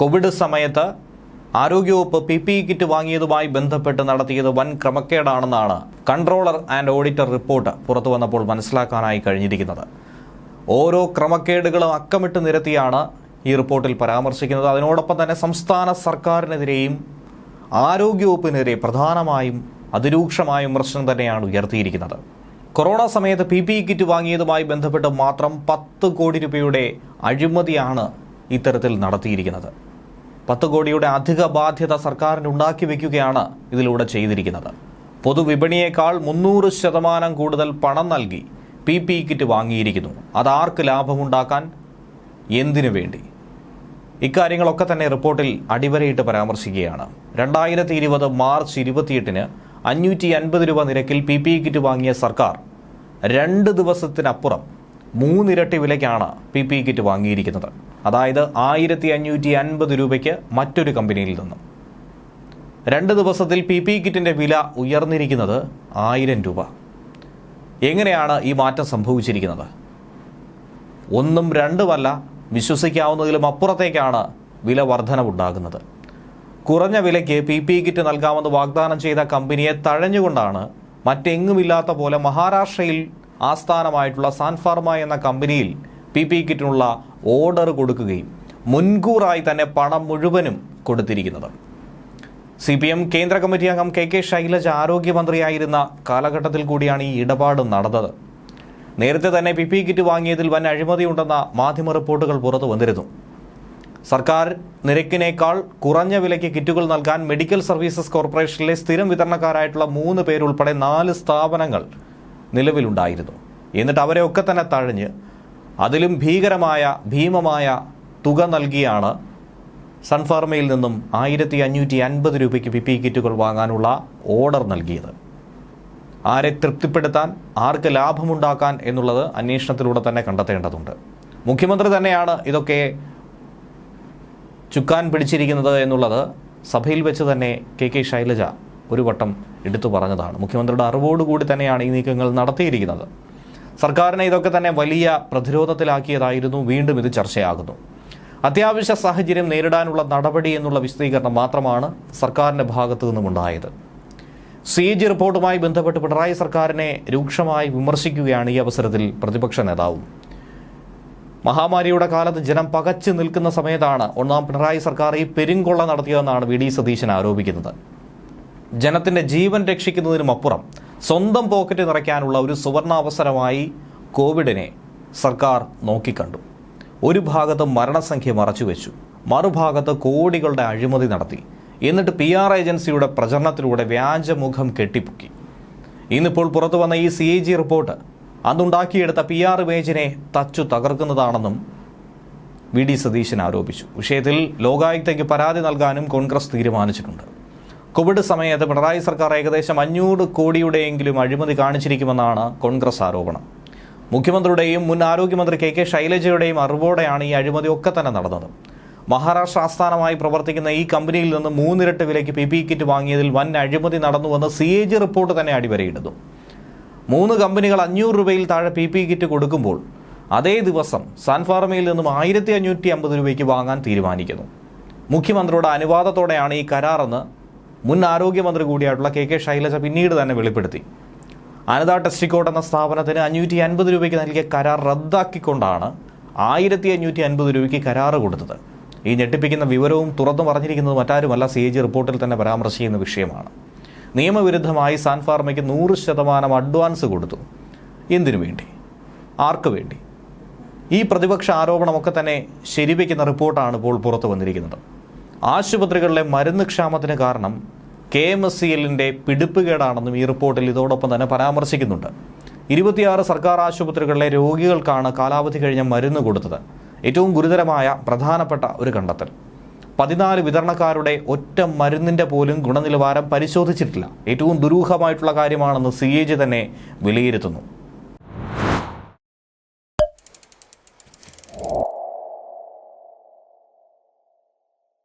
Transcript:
Covid സമയത്ത് ആരോഗ്യവകുപ്പ് P P E kit വാങ്ങിയതുമായി ബന്ധപ്പെട്ട് നടത്തിയത് വൻ ക്രമക്കേടാണെന്നാണ് കൺട്രോളർ ആൻഡ് ഓഡിറ്റർ റിപ്പോർട്ട് പുറത്തു വന്നപ്പോൾ മനസ്സിലാക്കാനായി കഴിഞ്ഞിരിക്കുന്നത്. ഓരോ ക്രമക്കേടുകളും അക്കമിട്ട് നിരത്തിയാണ് ഈ റിപ്പോർട്ടിൽ പരാമർശിക്കുന്നത്. അതിനോടൊപ്പം തന്നെ സംസ്ഥാന സർക്കാരിനെതിരെയും ആരോഗ്യവകുപ്പിനെതിരെ പ്രധാനമായും അതിരൂക്ഷമായ വിമർശനം തന്നെയാണ് ഉയർത്തിയിരിക്കുന്നത്. കൊറോണ സമയത്ത് പി പി ഇ കിറ്റ് വാങ്ങിയതുമായി ബന്ധപ്പെട്ട് മാത്രം പത്ത് കോടി രൂപയുടെ അഴിമതിയാണ് ഇത്തരത്തിൽ നടത്തിയിരിക്കുന്നത്. പത്ത് കോടിയുടെ അധിക ബാധ്യത സർക്കാരിന് ഉണ്ടാക്കി വെക്കുകയാണ് ഇതിലൂടെ ചെയ്തിരിക്കുന്നത്. പൊതുവിപണിയേക്കാൾ മുന്നൂറ് ശതമാനം കൂടുതൽ പണം നൽകി പി പി കിറ്റ് വാങ്ങിയിരിക്കുന്നു. അതാർക്ക് ലാഭമുണ്ടാക്കാൻ എന്തിനു വേണ്ടി? ഇക്കാര്യങ്ങളൊക്കെ തന്നെ റിപ്പോർട്ടിൽ അടിവരയിട്ട് പരാമർശിക്കുകയാണ്. രണ്ടായിരത്തി ഇരുപത് മാർച്ച് ഇരുപത്തിയെട്ടിന് അഞ്ഞൂറ്റി അൻപത് രൂപ നിരക്കിൽ പി പി കിറ്റ് വാങ്ങിയ സർക്കാർ രണ്ട് ദിവസത്തിനപ്പുറം മൂന്നിരട്ടി വിലയ്ക്കാണ് പി പി കിറ്റ് വാങ്ങിയിരിക്കുന്നത്. അതായത് ആയിരത്തി അഞ്ഞൂറ്റി അൻപത് രൂപയ്ക്ക് മറ്റൊരു കമ്പനിയിൽ നിന്നും. രണ്ട് ദിവസത്തിൽ പി പി കിറ്റിന്റെ വില ഉയർന്നിരിക്കുന്നത് ആയിരം രൂപ. എങ്ങനെയാണ് ഈ മാറ്റം സംഭവിച്ചിരിക്കുന്നത്? ഒന്നും രണ്ടുമല്ല വിശ്വസിക്കാവുന്നതിലും അപ്പുറത്തേക്കാണ് വില വർധനവുണ്ടാകുന്നത്. കുറഞ്ഞ വിലയ്ക്ക് പി പി കിറ്റ് നൽകാമെന്ന് വാഗ്ദാനം ചെയ്ത കമ്പനിയെ തഴഞ്ഞുകൊണ്ടാണ് മറ്റെങ്ങുമില്ലാത്ത പോലെ മഹാരാഷ്ട്രയിൽ ആസ്ഥാനമായിട്ടുള്ള സാൻഫാർമ എന്ന കമ്പനിയിൽ പി പി കിറ്റിനുള്ള ഓർഡർ കൊടുക്കുകയും മുൻകൂറായി തന്നെ പണം മുഴുവനും കൊടുത്തിരിക്കുന്നത്. സി പി എം കേന്ദ്ര കമ്മിറ്റി അംഗം കെ കെ ശൈലജ ആരോഗ്യമന്ത്രിയായിരുന്ന കാലഘട്ടത്തിൽ കൂടിയാണ് ഈ ഇടപാട് നടന്നത്. നേരത്തെ തന്നെ പി പി കിറ്റ് വാങ്ങിയതിൽ വൻ അഴിമതിയുണ്ടെന്ന മാധ്യമ റിപ്പോർട്ടുകൾ പുറത്തു വന്നിരുന്നു. സർക്കാർ നിരക്കിനേക്കാൾ കുറഞ്ഞ വിലയ്ക്ക് കിറ്റുകൾ നൽകാൻ മെഡിക്കൽ സർവീസസ് കോർപ്പറേഷനിലെ സ്ഥിരം വിതരണക്കാരായിട്ടുള്ള മൂന്ന് പേരുൾപ്പെടെ നാല് സ്ഥാപനങ്ങൾ നിലവിലുണ്ടായിരുന്നു. എന്നിട്ട് അവരെയൊക്കെ തന്നെ തഴഞ്ഞ് അതിലും ഭീകരമായ ഭീമമായ തുക നൽകിയാണ് സൺഫാർമയിൽ നിന്നും ആയിരത്തി അഞ്ഞൂറ്റി അൻപത് രൂപയ്ക്ക് പി പി കിറ്റുകൾ വാങ്ങാനുള്ള ഓർഡർ നൽകിയത്. ആരെ തൃപ്തിപ്പെടുത്താൻ ആർക്ക് ലാഭമുണ്ടാക്കാൻ എന്നുള്ളത് അന്വേഷണത്തിലൂടെ തന്നെ കണ്ടെത്തേണ്ടതുണ്ട്. മുഖ്യമന്ത്രി തന്നെയാണ് ഇതൊക്കെ ചുക്കാൻ പിടിച്ചിരിക്കുന്നത് എന്നുള്ളത് സഭയിൽ വെച്ച് തന്നെ കെ കെ ശൈലജ ഒരു വട്ടം എടുത്തു പറഞ്ഞതാണ്. മുഖ്യമന്ത്രിയുടെ അറിവോടുകൂടി തന്നെയാണ് ഈ നീക്കങ്ങൾ നടത്തിയിരിക്കുന്നത്. സർക്കാരിനെ ഇതൊക്കെ തന്നെ വലിയ പ്രതിരോധത്തിലാക്കിയതായിരുന്നു. വീണ്ടും ഇത് ചർച്ചയാകുന്നു. അത്യാവശ്യ സാഹചര്യം നേരിടാനുള്ള നടപടി എന്നുള്ള വിശദീകരണം മാത്രമാണ് സർക്കാരിന്റെ ഭാഗത്തു നിന്നുമുണ്ടായത് സി ജി റിപ്പോർട്ടുമായി ബന്ധപ്പെട്ട് പിണറായി സർക്കാരിനെ രൂക്ഷമായി വിമർശിക്കുകയാണ് ഈ അവസരത്തിൽ പ്രതിപക്ഷ നേതാവും. മഹാമാരിയുടെ കാലത്ത് ജനം പകച്ചു നിൽക്കുന്ന സമയത്താണ് ഒന്നാം പിണറായി സർക്കാർ ഈ പെരുങ്കൊള്ള നടത്തിയതെന്നാണ് വി ഡി സതീശൻ ആരോപിക്കുന്നത്. ജനത്തിന്റെ ജീവൻ രക്ഷിക്കുന്നതിനുമപ്പുറം സ്വന്തം പോക്കറ്റ് നിറയ്ക്കാനുള്ള ഒരു സുവർണാവസരമായി കോവിഡിനെ സർക്കാർ നോക്കിക്കണ്ടു. ഒരു ഭാഗത്ത് മരണസംഖ്യ മറച്ചുവെച്ചു. മറുഭാഗത്ത് കോടികളുടെ അഴിമതി നടത്തി. എന്നിട്ട് പി ആർ ഏജൻസിയുടെ പ്രചരണത്തിലൂടെ വ്യാജമുഖം കെട്ടിപ്പൊക്കി. ഇന്നിപ്പോൾ പുറത്തു വന്ന ഈ സി എ ജി റിപ്പോർട്ട് അന്നുണ്ടാക്കിയെടുത്ത പി ആർ ഇമേജിനെ തച്ചു തകർക്കുന്നതാണെന്നും വി ഡി സതീശൻ ആരോപിച്ചു. വിഷയത്തിൽ ലോകായുക്തയ്ക്ക് പരാതി നൽകാനും കോൺഗ്രസ് തീരുമാനിച്ചിട്ടുണ്ട്. കോവിഡ് സമയത്ത് പിണറായി സർക്കാർ ഏകദേശം അഞ്ഞൂറ് കോടിയുടെയെങ്കിലും അഴിമതി കാണിച്ചിരിക്കുമെന്നാണ് കോൺഗ്രസ് ആരോപണം. മുഖ്യമന്ത്രിയുടെയും മുൻ ആരോഗ്യമന്ത്രി കെ കെ ശൈലജയുടെയും അറിവോടെയാണ് ഈ അഴിമതി ഒക്കെ തന്നെ നടന്നത്. മഹാരാഷ്ട്ര ആസ്ഥാനമായി പ്രവർത്തിക്കുന്ന ഈ കമ്പനിയിൽ നിന്ന് മൂന്നിരട്ട് വിലയ്ക്ക് പി പി കിറ്റ് വാങ്ങിയതിൽ വൻ അഴിമതി നടന്നുവെന്ന് സി എ ജി റിപ്പോർട്ട് തന്നെ അടിവരയിടുന്നു. മൂന്ന് കമ്പനികൾ അഞ്ഞൂറ് രൂപയിൽ താഴെ പി പി കിറ്റ് കൊടുക്കുമ്പോൾ അതേ ദിവസം സാൻഫാർമയിൽ നിന്നും ആയിരത്തി അഞ്ഞൂറ്റി അമ്പത് രൂപയ്ക്ക് വാങ്ങാൻ തീരുമാനിക്കുന്നു. മുഖ്യമന്ത്രിയുടെ അനുവാദത്തോടെയാണ് ഈ കരാറെന്ന് മുൻ ആരോഗ്യമന്ത്രി കൂടിയായിട്ടുള്ള കെ കെ ശൈലജ പിന്നീട് തന്നെ വെളിപ്പെടുത്തി. അനിത ടെസ്റ്റിക്കോട്ട് എന്ന സ്ഥാപനത്തിന് അഞ്ഞൂറ്റി അൻപത് രൂപയ്ക്ക് നൽകിയ കരാർ റദ്ദാക്കിക്കൊണ്ടാണ് ആയിരത്തി അഞ്ഞൂറ്റി അൻപത് രൂപയ്ക്ക് കരാറ് കൊടുത്തത്. ഈ ഞെട്ടിപ്പിക്കുന്ന വിവരവും തുറന്നു പറഞ്ഞിരിക്കുന്നത് മറ്റാരുമല്ല സി ജി റിപ്പോർട്ടിൽ തന്നെ പരാമർശിക്കുന്ന വിഷയമാണ്. നിയമവിരുദ്ധമായി സാൻഫാർമയ്ക്ക് നൂറ് ശതമാനം അഡ്വാൻസ് കൊടുത്തു. എന്തിനു വേണ്ടി? ആർക്ക് വേണ്ടി? ഈ പ്രതിപക്ഷ ആരോപണമൊക്കെ തന്നെ ശരിവയ്ക്കുന്ന റിപ്പോർട്ടാണ് ഇപ്പോൾ പുറത്തു വന്നിരിക്കുന്നത്. ആശുപത്രികളിലെ മരുന്ന് ക്ഷാമത്തിന് കാരണം കെ എം എസ് സി എല്ലിന്റെ പിടിപ്പുകേടാണെന്നും ഈ റിപ്പോർട്ടിൽ ഇതോടൊപ്പം തന്നെ പരാമർശിക്കുന്നുണ്ട്. ഇരുപത്തിയാറ് സർക്കാർ ആശുപത്രികളിലെ രോഗികൾക്കാണ് കാലാവധി കഴിഞ്ഞ മരുന്ന് കൊടുത്തത്. ഏറ്റവും ഗുരുതരമായ പ്രധാനപ്പെട്ട ഒരു കണ്ടെത്തൽ. പതിനാല് വിതരണക്കാരുടെ ഒറ്റ മരുന്നിന്റെ പോലും ഗുണനിലവാരം പരിശോധിച്ചിട്ടില്ല. ഏറ്റവും ദുരൂഹമായിട്ടുള്ള കാര്യമാണെന്ന് സി തന്നെ വിലയിരുത്തുന്നു.